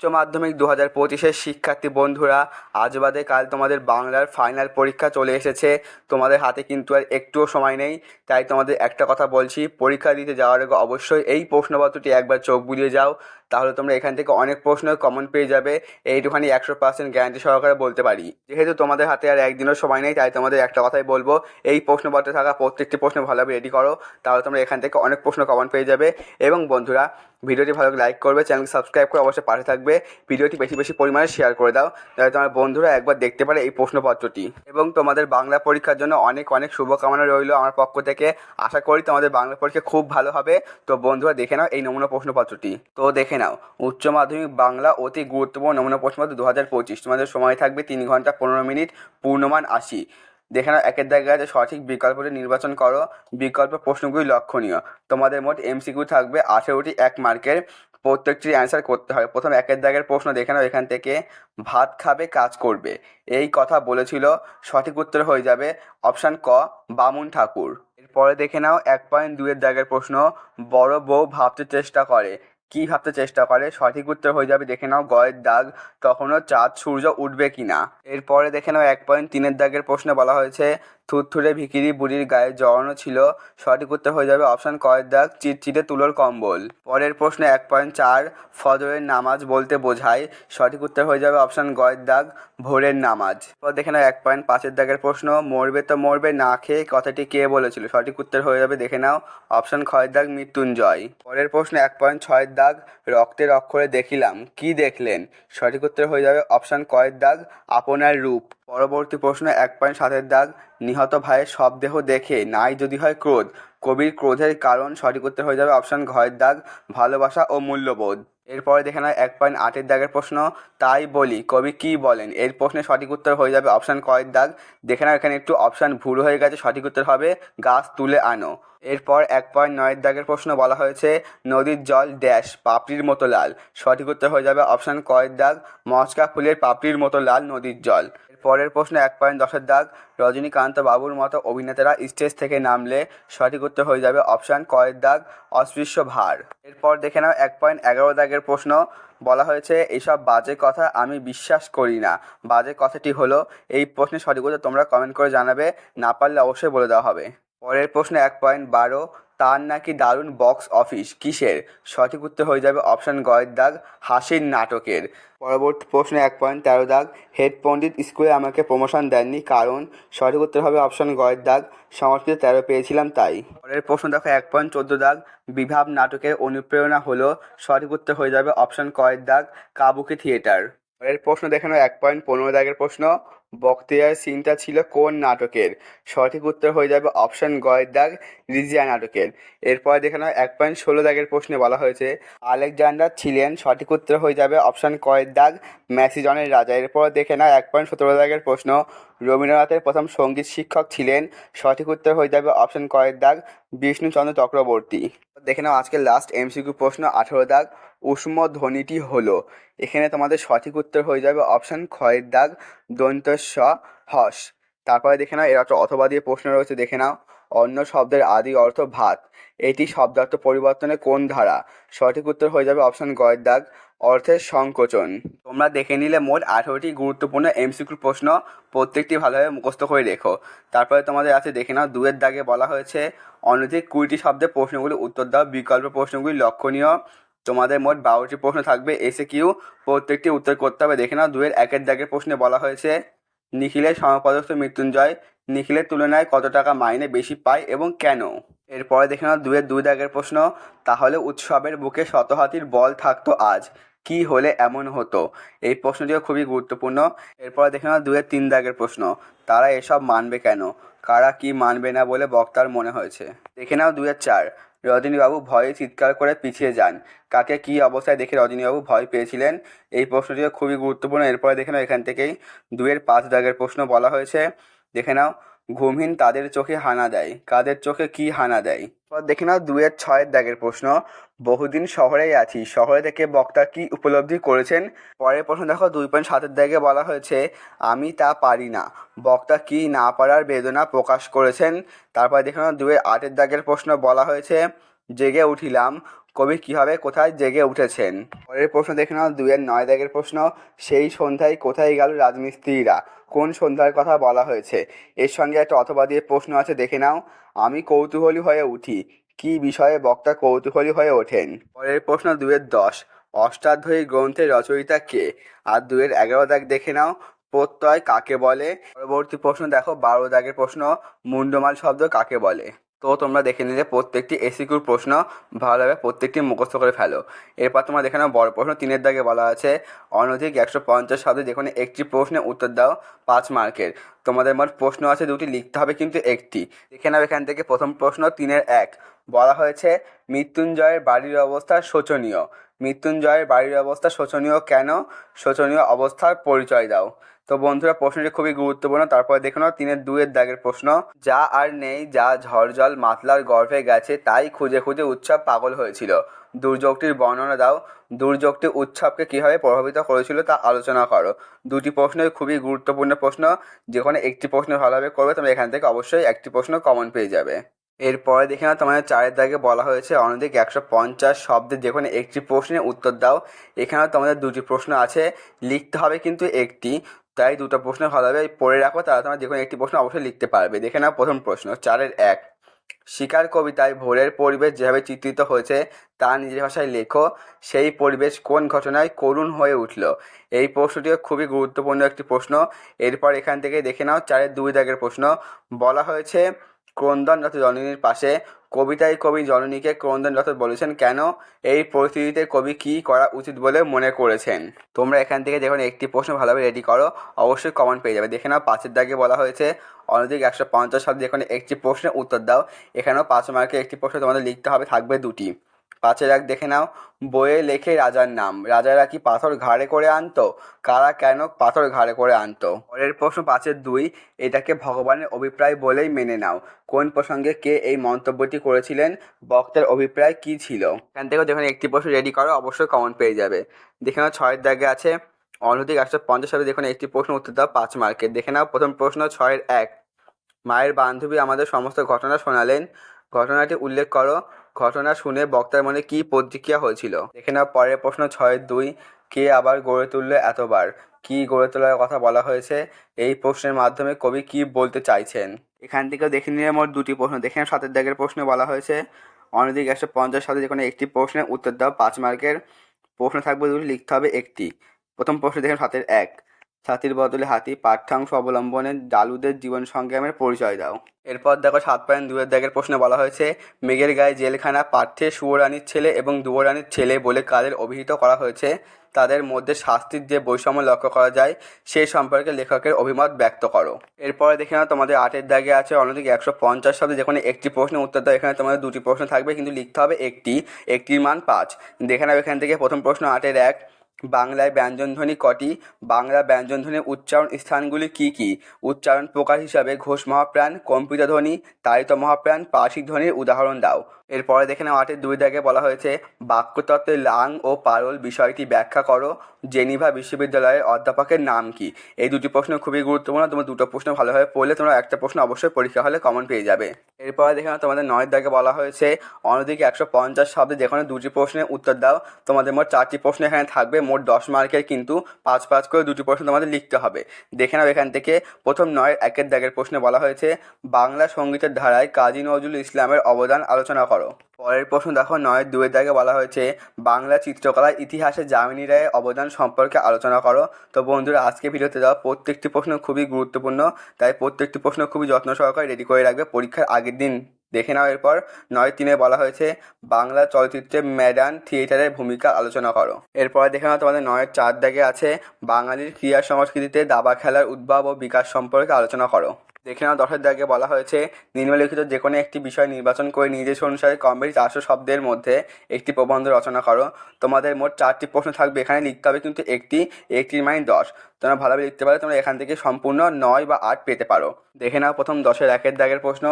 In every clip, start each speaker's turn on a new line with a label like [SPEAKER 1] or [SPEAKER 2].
[SPEAKER 1] উচ্চ মাধ্যমিক দু হাজার পঁচিশের শিক্ষার্থী বন্ধুরা, আজ বাদে কাল তোমাদের বাংলার ফাইনাল পরীক্ষা চলে এসেছে। তোমাদের হাতে কিন্তু আর একটুও সময় নেই, তাই তোমাদের একটা কথা বলছি, পরীক্ষা দিতে যাওয়ার আগে অবশ্যই এই প্রশ্নপত্রটি একবার চোখ বুলিয়ে যাও। তাহলে তোমরা এখান থেকে অনেক প্রশ্ন কমন পেয়ে যাবে। এইটুখানি একশো পার্সেন্ট গ্যারান্টি সহকারে বলতে পারি। যেহেতু তোমাদের হাতে আর একদিনও সময় নেই, তাই তোমাদের একটা কথাই বলব। এই প্রশ্নপত্রে থাকা প্রত্যেকটি প্রশ্ন ভালোভাবে রেডি করো, তাহলে তোমরা এখান থেকে অনেক প্রশ্ন কমন পেয়ে যাবে। এবং বন্ধুরা, ভিডিওটি ভালো লাইক করবে, চ্যানেলকে সাবস্ক্রাইব করে অবশ্যই পাশে থাকবে। ভিডিওটি বেশি বেশি পরিমাণে শেয়ার করে দাও, যাতে তোমার বন্ধুরা একবার দেখতে পারে এই প্রশ্নপত্রটি এবং তোমাদের বাংলা পরীক্ষার জন্য অনেক অনেক শুভকামনা রইল আমার পক্ষ থেকে। আশা করি তোমাদের বাংলা পরীক্ষা খুব ভালো হবে। তো বন্ধুরা, দেখে নাও এই নমুনা প্রশ্নপত্রটি তো দেখে নাও। উচ্চ মাধ্যমিক বাংলা অতি গুরুত্বপূর্ণ নমুনা প্রশ্নপত্র দু হাজার পঁচিশ। তোমাদের সময় থাকবে তিন ঘণ্টা পনেরো মিনিট, পূর্ণমান আশি। দেখে নাও, একের জায়গায় আছে সঠিক বিকল্পটি নির্বাচন করো। বিকল্প প্রশ্নগুলি লক্ষণীয়। তোমাদের মোট এমসিকিউ থাকবে আঠেরোটি এক মার্কের। প্রত্যেকটির অ্যান্সার করতে হবে প্রথম একের দাগের প্রশ্ন দেখে নাও, এখান থেকে ভাত খাবে, কাজ করবে। এই কথা বলেছিল, সঠিক উত্তর হয়ে যাবে অপশান ক, বামুন ঠাকুর। এরপরে দেখে নাও, এক পয়েন্ট দুইয়ের দাগের প্রশ্ন, বড় বউ ভাবতে চেষ্টা করে। কী ভাবতে চেষ্টা করে? সঠিক উত্তর হয়ে যাবে, দেখে নাও গয়ের দাগ, তখনও চাঁদ, সূর্য উঠবে কি না এরপরে দেখে নাও, এক পয়েন্ট তিনের দাগের প্রশ্নে বলা হয়েছে। থুরথুরে ভিকিরি বুড়ির গায়ে জড়ানো ছিল। সঠিক উত্তর হয়ে যাবে অপশান কয়ের দাগ, চিটচিটে তুলোর কম্বল। পরের প্রশ্নে এক পয়েন্ট চার, ফজরের নামাজ বলতে বোঝায়। সঠিক উত্তর হয়ে যাবে অপশান গয়ের দাগ, ভোরের নামাজ। পর দেখে নাও, এক পয়েন্ট পাঁচের দাগের প্রশ্ন, মরবে তো মরবে, না খেয়ে কথাটি কে বলেছিল? সঠিক উত্তর হয়ে যাবে, দেখে নাও অপশান খয়ের দাগ, মৃত্যুঞ্জয়। পরের প্রশ্নে এক পয়েন্ট ছয়ের দাগ রক্তের অক্ষরে দেখিলাম, কি দেখলেন? সঠিক উত্তর হয়ে যাবে অপশান কয়ের দাগ, আপনার রূপ। পরবর্তী প্রশ্ন, এক পয়েন্ট সাতের দাগ, নিহত ভাইয়ের সব দেহ দেখে নাই যদি হয় ক্রোধ। কবির ক্রোধের কারণ সঠিক উত্তর হয়ে যাবে অপশান ঘয়ের দাগ, ভালোবাসা ও মূল্যবোধ। এরপরে দেখে নেয় এক পয়েন্ট আটের দাগের প্রশ্ন, তাই বলি, কবি কি বলেন? এর প্রশ্নে সঠিক উত্তর হয়ে যাবে অপশান কয়ের দাগ। দেখে নাও, এখানে একটু অপশান ভুল হয়ে গেছে, সঠিক উত্তর হবে, গাছ তুলে আনো। এরপর এক পয়েন্ট নয়ের দাগের প্রশ্ন বলা হয়েছে, নদীর জল ড্যাশ, পাপড়ির মতো লাল। সঠিক উত্তর হয়ে যাবে অপশান কয়ের দাগ, মচকা ফুলের পাপড়ির মতো লাল নদীর জল। পরের প্রশ্ন এক পয়েন্ট দশের দাগ। রজনীকান্ত বাবুর মতো অভিনেতারা স্টেজ থেকে নামলে সঠিক উত্তর হয়ে যাবে অপশান কয়ের দাগ, অস্পৃশ্য ভার। এরপর দেখে নাও এক পয়েন্ট এগারো দাগের প্রশ্ন। বলা হয়েছে এইসব বাজে কথা আমি বিশ্বাস করি না। বাজে কথাটি হলো, এই প্রশ্নের সঠিক উত্তর তোমরা কমেন্ট করে জানাবে। না পারলে অবশ্যই বলে দেওয়া হবে। পরের প্রশ্ন এক পয়েন্ট বারো তার নাকি দারুণ বক্স অফিস কিসের? সঠিক উত্তর হয়ে যাবে অপশান গয়ের দাগ, হাসির নাটকের। পরবর্তী প্রশ্ন এক পয়েন্ট তেরো দাগ, হেড পণ্ডিত স্কুলে আমাকে প্রমোশন দেননি, কারণ সঠিক উত্তর হবে অপশান গয়ের দাগ, সংস্কৃত তেরো পেয়েছিলাম তাই। পরের প্রশ্ন দেখো, এক পয়েন্ট চোদ্দ দাগ, বিভাব নাটকের অনুপ্রেরণা হলো, সঠিক উত্তর হয়ে যাবে অপশান কয়ের দাগ, কাবুকি থিয়েটার পরের প্রশ্ন দেখানো এক পয়েন্ট পনেরো দাগের প্রশ্ন। বক্তিয়ার সিনটা ছিল কোন নাটকের? সঠিক উত্তর হয়ে যাবে অপশান গয়ের দাগ, রিজিয়া নাটকের। এরপর দেখানো এক পয়েন্ট ষোলো দাগের প্রশ্নে বলা হয়েছে, আলেকজান্ডার ছিলেন সঠিক উত্তর হয়ে যাবে অপশান কয়ের দাগ, ম্যাসিজনের রাজা। এরপর দেখে না এক পয়েন্ট সতেরো দাগের প্রশ্ন, রবীন্দ্রনাথের প্রথম সংগীত শিক্ষক ছিলেন, সঠিক উত্তর হয়ে যাবে অপশান কয়ের দাগ, বিষ্ণুচন্দ্র চক্রবর্তী। দেখে নাও আজকের লাস্ট এমসিকিউ প্রশ্ন, আঠেরো দাগ। উষ্ম ধ্বনিটি হলো। এখানে তোমাদের সঠিক উত্তর হয়ে যাবে অপশান ক্ষয়ের দাগ, দন্ত হস। তারপরে দেখে নাও এর অথবা দিয়ে প্রশ্ন রয়েছে, দেখে নাও। অন্য শব্দের আদি অর্থ ভাত। এটি শব্দার্থ পরিবর্তনে কোন ধারা? সঠিক উত্তর হয়ে যাবে অপশান গয়ের দাগ, অর্থের সংকোচন। তোমরা দেখে নিলে মোট আঠেরোটি গুরুত্বপূর্ণ এমসিকিউ প্রশ্ন প্রত্যেকটি ভালোভাবে মুখস্থ করে রেখো। তারপরে তোমাদের আছে, দেখে নাও, দুয়ের দাগে বলা হয়েছে, অনধিক কুড়িটি শব্দে প্রশ্নগুলি উত্তর দাও, বিকল্প প্রশ্নগুলি লক্ষণীয়। তোমাদের মোট বারোটি প্রশ্ন থাকবে। এসে কিউ প্রত্যেকটি উত্তর করতে হবে। দেখে নাও দুয়ের একের দাগের প্রশ্নে বলা হয়েছে, নিখিলের সমপদস্থ মৃত্যুঞ্জয় নিখিলের তুলনায় কত টাকা মাইনে বেশি পায় এবং কেন? এরপরে দেখে নাও দুয়ের দুই দাগের প্রশ্ন, তাহলে উৎসবের বুকে শত হাতির বল থাকতো আজ। কি হলে এমন হতো? এই প্রশ্নটিও খুবই গুরুত্বপূর্ণ। এরপরে দেখে নাও দুয়ের তিন দাগের প্রশ্ন, তারা এসব মানবে কেন? কারা কি মানবে না বলে বক্তার মনে হয়েছে? দেখে নাও দুয়ের চার রজনীবাবু ভয়ে চিৎকার করে পিছিয়ে যান। কাকে কী অবস্থায় দেখে রজনীবাবু ভয় পেয়েছিলেন? এই প্রশ্নটিও খুবই গুরুত্বপূর্ণ। এরপরে দেখে নাও, এখান থেকেই দুয়ের পাঁচ দাগের প্রশ্ন বলা হয়েছে। দেখে নাও ঘুমহীন তাদের চোখে হানা দেয়। কাদের চোখে কি হানা দেয়? দেখে নাও দুয়ের ছয়ের দাগের প্রশ্ন। বহুদিন শহরেই আছি। শহরে থেকে বক্তা কি উপলব্ধি করেছেন? পরের প্রশ্ন দেখো, দুই পয়েন্ট সাতের দাগে বলা হয়েছে, আমি তা পারি না। বক্তা কি না পারার বেদনা প্রকাশ করেছেন? তারপরে দেখে নাও দুয়ের আটের দাগের প্রশ্ন বলা হয়েছে জেগে উঠিলাম। কবি কীভাবে কোথায় জেগে উঠেছেন? পরের প্রশ্ন দেখে নাও দুয়ের নয় দাগের প্রশ্ন। সেই সন্ধ্যায় কোথায় গেল রাজমিস্ত্রিরা? কোন সন্ধ্যার কথা বলা হয়েছে? এর সঙ্গে একটা অথবা দিয়ে প্রশ্ন আছে, দেখে নাও। আমি কৌতূহলী হয়ে উঠি। কী বিষয়ে বক্তা কৌতূহলী হয়ে ওঠেন? পরের প্রশ্ন দুয়ের দশ। অষ্টাধ্যায়ী গ্রন্থের রচয়িতা কে? আর দুয়ের এগারো দাগ দেখে নাও। প্রত্যয় কাকে বলে? পরবর্তী প্রশ্ন দেখো, বারো দাগের প্রশ্ন। মুন্ডমাল শব্দ কাকে বলে? তো তোমরা দেখে নিলে প্রত্যেকটি এসিকিউর প্রশ্ন ভালোভাবে প্রত্যেকটি মুখস্থ করে ফেলো। এরপর তোমরা দেখে নাও বড় প্রশ্ন তিনের দাগে বলা আছে, অনধিক একশো পঞ্চাশ শব্দে যে কোনো একটি প্রশ্নে উত্তর দাও পাঁচ মার্কের। তোমাদের মোট প্রশ্ন আছে, দুটি লিখতে হবে কিন্তু একটি। দেখে নাও এখান থেকে প্রথম প্রশ্ন তিনের এক। বলা হয়েছে, মৃত্যুঞ্জয়ের বাড়ির অবস্থা শোচনীয়। মৃত্যুঞ্জয়ের বাড়ির অবস্থা শোচনীয় কেন? শোচনীয় অবস্থার পরিচয় দাও। তো বন্ধুরা, প্রশ্নটি খুবই গুরুত্বপূর্ণ। তারপরে দেখে নাও, তিনের দুয়ের দাগের প্রশ্ন। যা আর নেই, যা ঝড় জল মাতলার গর্ভে গেছে, তাই খুঁজে খুঁজে উৎসব পাগল হয়েছিল। দুর্যোগটির বর্ণনা দাও। দুর্যোগটি উৎসবকে কীভাবে প্রভাবিত করেছিল তা আলোচনা করো। দুটি প্রশ্নই খুবই গুরুত্বপূর্ণ প্রশ্ন। যেখানে একটি প্রশ্ন ভালোভাবে করবে, তোমরা এখান থেকে অবশ্যই একটি প্রশ্ন কমন পেয়ে যাবে। এরপরে দেখে নাও, তোমাদের চারের দাগে বলা হয়েছে অনধিক একশো পঞ্চাশ শব্দে যে কোনো একটি প্রশ্নের উত্তর দাও। এখানেও তোমাদের দুটি প্রশ্ন আছে, লিখতে হবে কিন্তু একটি। তাই দুটো প্রশ্ন ভালোভাবে পড়ে রাখো তারা তোমরা যে কোনো একটি প্রশ্ন অবশ্যই লিখতে পারবে। দেখে নাও প্রথম প্রশ্ন, চারের এক। শিকার কবিতায় ভোরের পরিবেশ যেভাবে চিত্রিত হয়েছে, তা নিজের ভাষায় লেখো। সেই পরিবেশ কোন ঘটনায় করুণ হয়ে উঠল? এই প্রশ্নটিও খুবই গুরুত্বপূর্ণ একটি প্রশ্ন। এরপর এখান থেকে দেখে নাও, চারের দুই দাগের প্রশ্ন। বলা হয়েছে ক্রন্দন রথ জননীর পাশে। কবিতায় কবি জননীকে ক্রন্দন রথ বলেছেন, কেন? এই পরিস্থিতিতে কবি কি করা উচিত বলে মনে করেছেন? তোমরা এখান থেকে যখন একটি প্রশ্ন ভালোভাবে রেডি করো, অবশ্যই কমেন্ট পেয়ে যাবে। দেখে নাও, পাঁচের দাগে বলা হয়েছে অনধিক একশো পঞ্চাশ শব্দে এখানে একটি প্রশ্নের উত্তর দাও। এখানেও পাঁচ মার্কে একটি প্রশ্ন তোমাদের লিখতে হবে, থাকবে দুটি। পাঁচের এক দেখে নাও। বইয়ে লেখে রাজার নাম। রাজারা কি পাথর ঘাড়ে করে আনতো? কারা কেন পাথর ঘাড়ে করে আনতো? পরের প্রশ্ন পাঁচের দুই, এটাকে ভগবানের অভিপ্রায় বলেই মেনে নাও। কোন প্রসঙ্গে কে এই মন্তব্যটি করেছিলেন? বক্তার অভিপ্রায় কি ছিল? এখান থেকেও যখন একটি প্রশ্ন রেডি করো, অবশ্যই কমন পেয়ে যাবে। দেখে নাও, ছয়ের দাগে আছে, অনধিক একশো পঞ্চাশ সালে দেখুন একটি প্রশ্ন উত্তর দাও, পাঁচ মার্কের দেখে নাও, প্রথম প্রশ্ন ছয়ের এক। মায়ের বান্ধবী আমাদের সমস্ত ঘটনা শোনালেন। ঘটনাটি উল্লেখ করো। ঘটনা শুনে বক্তার মনে কী প্রতিক্রিয়া হয়েছিল? দেখে নাও পরের প্রশ্ন ছয়ের দুই, কে আবার গড়ে তুললো এতবার? কি গড়ে তোলার কথা বলা হয়েছে? এই প্রশ্নের মাধ্যমে কবি কি বলতে চাইছেন? এখান থেকে দেখে নিলে মোট দুটি প্রশ্ন। দেখে নাও, সাতের দাগের প্রশ্নে বলা হয়েছে। অনধিক একশো পঞ্চাশ সালে যে কোনো একটি প্রশ্নের উত্তর দাও, পাঁচ মার্কের প্রশ্ন থাকবে দুটি, লিখতে হবে একটি। প্রথম প্রশ্ন দেখেন সাতের এক। ছাতির বদলে হাতি পাঠ্যাংশ অবলম্বনে ডালুদের জীবন সংগ্রামের পরিচয় দাও। এরপর দেখো সাত পয়েন্ট দুয়ের দাগের প্রশ্নে বলা হয়েছে, মেঘের গায়ে জেলখানা পাঠ্যে সুয়রানির ছেলে এবং দুয়োরানির ছেলে বলে কাদের অভিহিত করা হয়েছে? তাদের মধ্যে শাস্তির যে বৈষম্য লক্ষ্য করা যায় সেই সম্পর্কে লেখকের অভিমত ব্যক্ত করো। এরপরে দেখে নাও তোমাদের আটের দাগে আছে অন্যদিকে একশো পঞ্চাশ শব্দে যেখানে একটি প্রশ্নের উত্তর দাও, এখানে তোমাদের দুটি প্রশ্ন থাকবে, কিন্তু লিখতে হবে একটি, একটির মান পাঁচ। দেখে নাও এখান থেকে প্রথম প্রশ্ন আটের এক। বাংলায় ব্যঞ্জনধ্বনি কটি? বাংলা ব্যঞ্জনধ্বনির উচ্চারণ স্থানগুলি কি কি? উচ্চারণ প্রকার হিসাবে ঘোষ মহাপ্রাণ কম্পিত ধ্বনি তাড়িত মহাপ্রাণ পার্শ্বিক ধ্বনির উদাহরণ দাও। এরপরে দেখে নাও আটের দুই দাগে বলা হয়েছে বাক্যতত্ত্বের লাং ও পারল বিষয়টি ব্যাখ্যা করো, জেনিভা বিশ্ববিদ্যালয়ের অধ্যাপকের নাম কি? এই দুটি প্রশ্ন খুবই গুরুত্বপূর্ণ, তোমরা দুটো প্রশ্ন ভালোভাবে পড়লে তোমরা একটা প্রশ্ন অবশ্যই পরীক্ষা হলে কমন পেয়ে যাবে। এরপরে দেখে নাও তোমাদের নয়ের দাগে বলা হয়েছে, অন্যদিকে একশো পঞ্চাশ শব্দে যেখানে দুটি প্রশ্নের উত্তর দাও, তোমাদের মোট চারটি প্রশ্ন এখানে থাকবে, মোট দশ মার্কের কিন্তু পাঁচ পাঁচ করে দুটি প্রশ্ন তোমাদের লিখতে হবে। দেখে নাও এখান থেকে প্রথম নয় একের দাগের প্রশ্নে বলা হয়েছে, বাংলা সঙ্গীতের ধারায় কাজী নজরুল ইসলামের অবদান আলোচনা করো। পরের প্রশ্ন দেখো, নয়ের দুয়ের দাগে বলা হয়েছে, বাংলা চিত্রকলার ইতিহাসে যামিনী রায়ের অবদান সম্পর্কে আলোচনা করো। তো বন্ধুরা, আজকে ভিডিওতে দেওয়া প্রত্যেকটি প্রশ্ন খুবই গুরুত্বপূর্ণ, তাই প্রত্যেকটি প্রশ্ন খুবই যত্ন সহকারে রেডি করে রাখবে পরীক্ষার আগের দিন। দেখে নাও এরপর, নয় তিনে বলা হয়েছে, বাংলা চলচ্চিত্রে ম্যাডান থিয়েটারের ভূমিকা আলোচনা করো। এরপরে দেখে নাও তোমাদের নয়ের চার দাগে আছে, বাঙালির ক্রীড়া সংস্কৃতিতে দাবা খেলার উদ্ভব ও বিকাশ সম্পর্কে আলোচনা করো। দেখে নাও দশের দাগে বলা হয়েছে, নিম্নলিখিত যে কোনো একটি বিষয় নির্বাচন করে নিজের অনুসারে কম বেশি চারশো শব্দের মধ্যে একটি প্রবন্ধ রচনা করো। তোমাদের মোট চারটি প্রশ্ন থাকবে, এখানে লিখতে হবে কিন্তু একটি একটির মানে দশ। তোমরা ভালোভাবে লিখতে পারো তোমরা এখান থেকে সম্পূর্ণ নয় বা আট পেতে পারো। দেখে নাও, প্রথম দশের একের দাগের প্রশ্ন,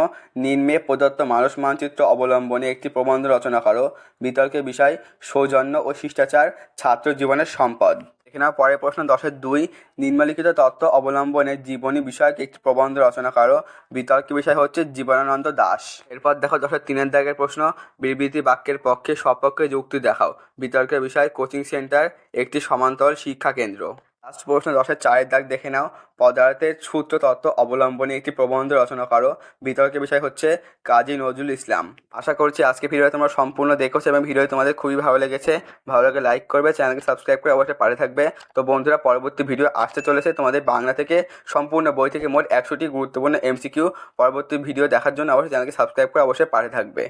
[SPEAKER 1] নিম্নে প্রদত্ত মানুষ মানচিত্র অবলম্বনে একটি প্রবন্ধ রচনা করো। বিতর্কের বিষয়, সৌজন্য ও শিষ্টাচার, ছাত্র জীবনের সম্পদ। এখানে পরের প্রশ্ন, দশের দুই, নিম্নলিখিত তত্ত্ব অবলম্বনে জীবনী বিষয়ক একটি প্রবন্ধ রচনা করো। বিতর্ক বিষয় হচ্ছে জীবনানন্দ দাস। এরপর দেখো, দশের তিনের দাগের প্রশ্ন, বিবৃতি বাক্যের পক্ষে সপক্ষে যুক্তি দেখাও। বিতর্কের বিষয় কোচিং সেন্টার, একটি সমান্তরাল শিক্ষা কেন্দ্র। লাস্ট প্রশ্ন দশের চারের দাগ দেখে নাও। পদার্থের সূত্র তত্ত্ব অবলম্বনে একটি প্রবন্ধ রচনা করো। বিতর্কের বিষয় হচ্ছে কাজী নজরুল ইসলাম। আশা করছি আজকে ভিডিও তোমরা সম্পূর্ণ দেখেছ এবং ভিডিও তোমাদের খুবই ভালো লেগেছে। ভালো লাগে লাইক করবে, চ্যানেলকে সাবস্ক্রাইব করে অবশ্যই পারে থাকবে। তো বন্ধুরা, পরবর্তী ভিডিও আসতে চলেছে তোমাদের বাংলা থেকে। সম্পূর্ণ বই থেকে মোট একশোটি গুরুত্বপূর্ণ এমসিকিউ। পরবর্তী ভিডিও দেখার জন্য অবশ্যই চ্যানেলকে সাবস্ক্রাইব করে অবশ্যই পারে থাকবে।